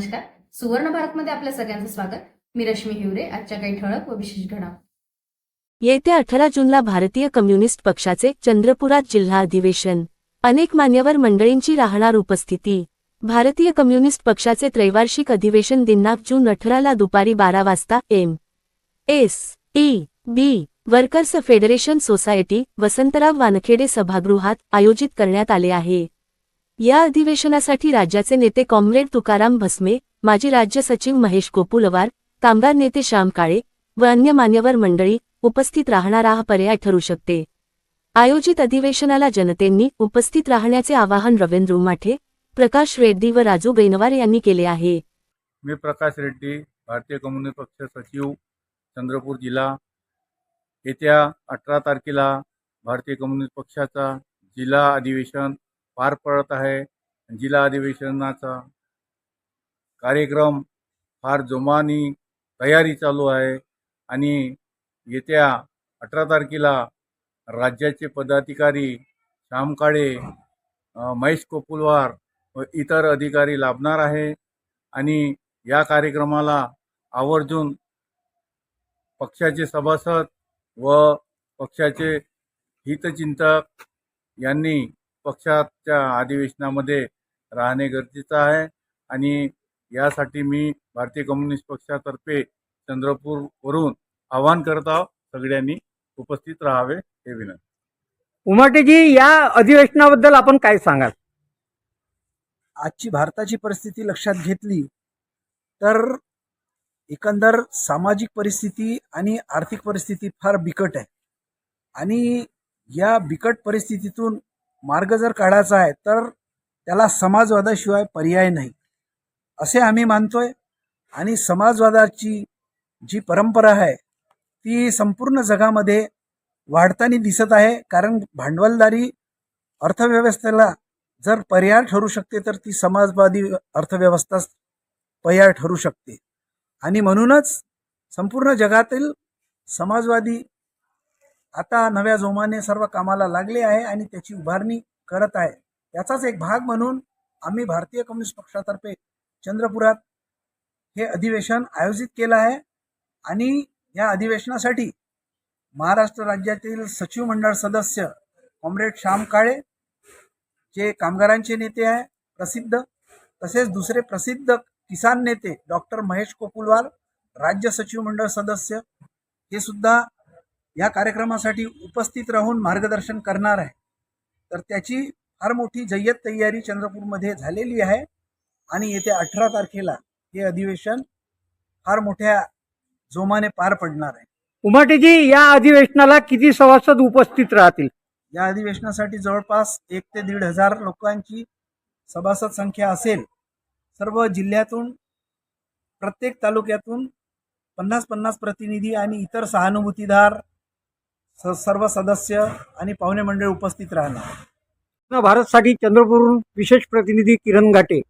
नमस्कार. सुवर्ण भारतमध्ये आपल्या सगळ्यांचं स्वागत. मी रश्मी हिवरे आजच्या काही ठळक व विशेष घडामोडी. येत्या अठरा जूनला भारतीय कम्युनिस्ट पक्षाचे चंद्रपुरात जिल्हा अधिवेशन. अनेक मान्यवर मंडळींची राहणार उपस्थिती. भारतीय कम्युनिस्ट पक्षाचे त्रैवार्षिक अधिवेशन दिनांक जून अठराला दुपारी बारा वाजता M. S. E. B. Workers federation society Vasantrao Wankhede सभागृहात आयोजित करण्यात आले आहे. या अधिवेशनासाठी राज्याचे नेते कॉम्रेड तुकाराम भस्मे माजी राज्य सचिव महेश कोपुलवार कामगार नेते श्याम काळे व अन्य मान्यवर मंडळी उपस्थित राहणारा हा पर्याय ठरू शकते. आयोजित अधिवेशनाला जनतेंनी उपस्थित राहण्याचे आवाहन रवींद्र उमाठे प्रकाश रेड्डी व राजू बेनवार यांनी केले आहे. मी प्रकाश रेड्डी भारतीय कम्युनिस्ट पक्ष सचिव चंद्रपूर जिल्हा. येत्या अठरा तारखेला भारतीय कम्युनिस्ट पक्षाचा जिल्हा अधिवेशन पार पडत आहे. जिल्हा अधिवेशनाचा कार्यक्रम फार जोमाने तयारी चालू आहे आणि येत्या अठरा तारखेला राज्याचे पदाधिकारी श्याम काळे महेश कोपुलवार व इतर अधिकारी लाभणार आहे आणि या कार्यक्रमाला आवर्जून पक्षाचे सभासद व पक्षाचे हितचिंतक यांनी पक्षाच्या अधिवेशनामध्ये राहणे गरजेचं आहे. आणि यासाठी मी भारतीय कम्युनिस्ट पक्षातर्फे चंद्रपूरवरून आवाहन करत आहोत. सगळ्यांनी उपस्थित राहावे हे विनंती. उमाटेजी या अधिवेशनाबद्दल आपण काय सांगाल? आजची भारताची परिस्थिती लक्षात घेतली तर एकंदर सामाजिक परिस्थिती आणि आर्थिक परिस्थिती फार बिकट आहे. आणि या बिकट परिस्थितीतून मार्ग जर काढायचा आहे तर त्याला समाजवादाशिवाय पर्याय नाही. असे आम्ही मानतोय आणि समाजवादाची जी परंपरा आहे ती संपूर्ण जगामध्ये वाढताना दिसत आहे. कारण भांडवलदारी अर्थव्यवस्थेला जर पर्याय ठरू शकते तर ती समाजवादी अर्थव्यवस्थाच पर्याय ठरू शकते. आणि म्हणूनच संपूर्ण जगातील समाजवादी आता नव्या जोमाने सर्व कामाला लागले आहे आणि त्याची उभारणी करत आहे. याचाच एक भाग म्हणून आम्ही भारतीय कम्युनिस्ट पक्षातर्फे चंद्रपुरात हे अधिवेशन आयोजित केलं आहे आणि या अधिवेशनासाठी महाराष्ट्र राज्यातील सचिव मंडळ सदस्य कॉम्रेड श्याम काळे जे कामगारांचे नेते आहे प्रसिद्ध तसेच दुसरे प्रसिद्ध किसान नेते डॉक्टर महेश कोपुलवार राज्य सचिव मंडळ सदस्य हे सुद्धा या कार्यक्रमासाठी उपस्थित राहून मार्गदर्शन करणार आहे. तर त्याची फार मोठी जय्यत तयारी चंद्रपूरमध्ये झालेली आहे आणि येत्या अठरा तारखेला हे अधिवेशन फार मोठ्या जोमाने पार पडणार आहे. उमाटेजी या अधिवेशनाला किती सभासद उपस्थित राहतील? या अधिवेशनासाठी जवळपास एक ते दीड हजार लोकांची सभासद संख्या असेल. सर्व जिल्ह्यातून प्रत्येक तालुक्यातून पन्नास पन्नास प्रतिनिधी आणि इतर सहानुभूतीदार स सर्व सदस्य आणि पाहुणे मंडळ उपस्थित राहणार. भारतसाठी चंद्रपूरहून विशेष प्रतिनिधी किरण घाटे.